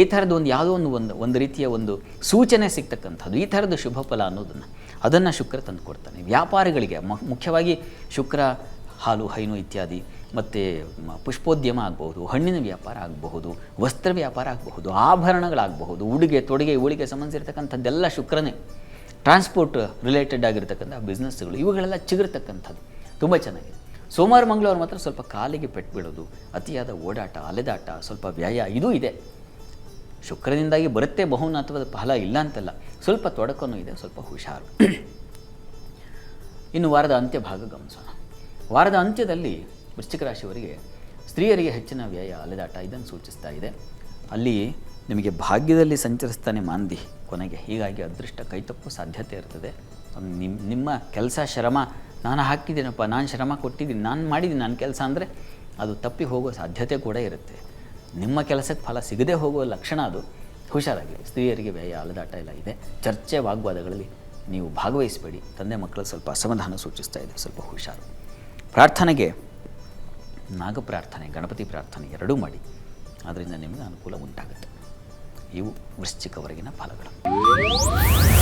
ಈ ಥರದ್ದು ಒಂದು ಯಾವುದೋ ಒಂದು ಒಂದು ಒಂದು ರೀತಿಯ ಒಂದು ಸೂಚನೆ ಸಿಗ್ತಕ್ಕಂಥದ್ದು, ಈ ಥರದ್ದು ಶುಭ ಫಲ ಅನ್ನೋದನ್ನು ಅದನ್ನು ಶುಕ್ರ ತಂದು ಕೊಡ್ತಾನೆ. ವ್ಯಾಪಾರಿಗಳಿಗೆ ಮುಖ್ಯವಾಗಿ ಶುಕ್ರ, ಹಾಲು, ಹೈನು ಇತ್ಯಾದಿ, ಮತ್ತು ಪುಷ್ಪೋದ್ಯಮ ಆಗಬಹುದು, ಹಣ್ಣಿನ ವ್ಯಾಪಾರ ಆಗಬಹುದು, ವಸ್ತ್ರ ವ್ಯಾಪಾರ ಆಗಬಹುದು, ಆಭರಣಗಳಾಗಬಹುದು, ಉಡುಗೆ, ತೊಡುಗೆ ಇವಳಿಗೆ ಸಂಬಂಧಿಸಿರ್ತಕ್ಕಂಥದ್ದೆಲ್ಲ ಶುಕ್ರನೇ. ಟ್ರಾನ್ಸ್ಪೋರ್ಟ್ ರಿಲೇಟೆಡ್ ಆಗಿರ್ತಕ್ಕಂಥ ಬಿಸ್ನೆಸ್ಗಳು ಇವುಗಳೆಲ್ಲ ಚಿಗಿರ್ತಕ್ಕಂಥದ್ದು. ತುಂಬ ಚೆನ್ನಾಗಿದೆ. ಸೋಮವಾರ, ಮಂಗಳವಾರ ಮಾತ್ರ ಸ್ವಲ್ಪ ಕಾಲಿಗೆ ಪೆಟ್ಟು ಬೀಳೋದು ಅತಿಯಾದ ಓಡಾಟ, ಅಲೆದಾಟ, ಸ್ವಲ್ಪ ವ್ಯಯ, ಇದೂ ಇದೆ. ಶುಕ್ರದಿಂದಾಗಿ ಬರುತ್ತೆ ಬಹುನಾಥವಾದ ಫಲ ಇಲ್ಲ ಅಂತಲ್ಲ. ಸ್ವಲ್ಪ ತೊಡಕನೂ ಇದೆ, ಸ್ವಲ್ಪ ಹುಷಾರು. ಇನ್ನು ವಾರದ ಅಂತ್ಯ ಭಾಗ ಗಮನಿಸೋಣ. ವಾರದ ಅಂತ್ಯದಲ್ಲಿ ವೃಶ್ಚಿಕ ರಾಶಿಯವರಿಗೆ ಸ್ತ್ರೀಯರಿಗೆ ಹೆಚ್ಚಿನ ವ್ಯಯ, ಅಲೆದಾಟ ಇದನ್ನು ಸೂಚಿಸ್ತಾ ಇದೆ. ಅಲ್ಲಿ ನಿಮಗೆ ಭಾಗ್ಯದಲ್ಲಿ ಸಂಚರಿಸ್ತಾನೆ ಮಾಂದಿ ಕೊನೆಗೆ. ಹೀಗಾಗಿ ಅದೃಷ್ಟ ಕೈತಪ್ಪು ಸಾಧ್ಯತೆ ಇರ್ತದೆ. ನಿಮ್ಮ ನಿಮ್ಮ ಕೆಲಸ ಶ್ರಮ, ನಾನು ಹಾಕಿದ್ದೀನಪ್ಪ, ನಾನು ಶ್ರಮ ಕೊಟ್ಟಿದ್ದೀನಿ, ನಾನು ಮಾಡಿದ್ದೀನಿ ನನ್ನ ಕೆಲಸ ಅಂದರೆ ಅದು ತಪ್ಪಿ ಹೋಗೋ ಸಾಧ್ಯತೆ ಕೂಡ ಇರುತ್ತೆ. ನಿಮ್ಮ ಕೆಲಸಕ್ಕೆ ಫಲ ಸಿಗದೆ ಹೋಗುವ ಲಕ್ಷಣ ಅದು. ಹುಷಾರಾಗಿರಿ. ಸ್ತ್ರೀಯರಿಗೆ ವ್ಯಯ, ಅಲೆದಾಟ ಎಲ್ಲ ಇದೆ. ಚರ್ಚೆ, ವಾಗ್ವಾದಗಳಲ್ಲಿ ನೀವು ಭಾಗವಹಿಸಬೇಡಿ. ತಂದೆ ಮಕ್ಕಳು ಸ್ವಲ್ಪ ಅಸಮಾಧಾನ ಸೂಚಿಸ್ತಾ ಇದೆ ಸ್ವಲ್ಪ ಹುಷಾರು. ಪ್ರಾರ್ಥನೆಗೆ, ನಾಗ ಪ್ರಾರ್ಥನೆ, ಗಣಪತಿ ಪ್ರಾರ್ಥನೆ ಎರಡೂ ಮಾಡಿ. ಅದರಿಂದ ನಿಮಗೆ ಅನುಕೂಲ ಉಂಟಾಗುತ್ತೆ. ಇವು ವೃಶ್ಚಿಕವರೆಗಿನ ಫಲಗಳು.